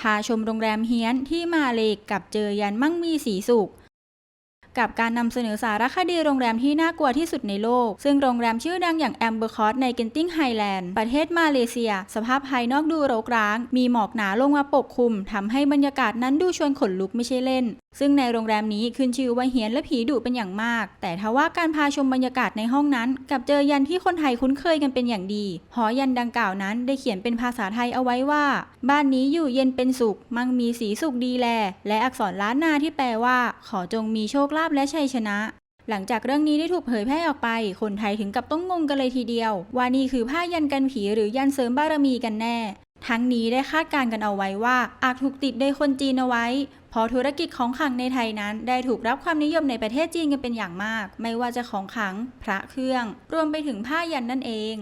พาชมโรงแรมเฮียนที่มาเลกับเจอยันมั่งมีสีสุข กับการนำเสนอสารคดีโรงแรมที่น่ากลัวที่สุดในโลก ซึ่งโรงแรมชื่อดังอย่างแอมเบอร์คอสในเกนติงไฮแลนด์ ประเทศมาเลเซีย สภาพภายนอกดูรกร้าง มีหมอกหนาลงมาปกคลุมทำให้บรรยากาศนั้นดูชวนขนลุกไม่ใช่เล่น ซึ่งในโรงแรมนี้ขึ้นชื่อว่าเฮียนและผีดุเป็นอย่างมาก แต่ทว่าการพาชมบรรยากาศในห้องนั้น กับเจอยันที่คนไทยคุ้นเคยกันเป็นอย่างดี หอยันดังกล่าวนั้นได้เขียนเป็นภาษาไทยเอาไว้ว่า บ้านนี้อยู่เย็นเป็นสุข มั่งมีสีสุขดีแล และอักษรล้านนาที่แปลว่า ขอจงมีโชคลาภและชัยชนะ หลังจากเรื่องนี้ได้ถูกเผยแพร่ออกไป คนไทยถึงกับต้องงงกันเลยทีเดียว ว่านี่คือผ้ายันกันผีหรือยันเสริมบารมีกันแน่ ทั้งนี้ได้คาดการณ์กันเอาไว้ว่า อาจถูกติดโดยคนจีนเอาไว้เพราะธุรกิจของขังในไทยนั้น ได้ถูกรับความนิยมในประเทศจีนกันเป็นอย่างมาก ไม่ว่าจะของขัง พระเครื่อง รวมไปถึงผ้ายันนั่นเอง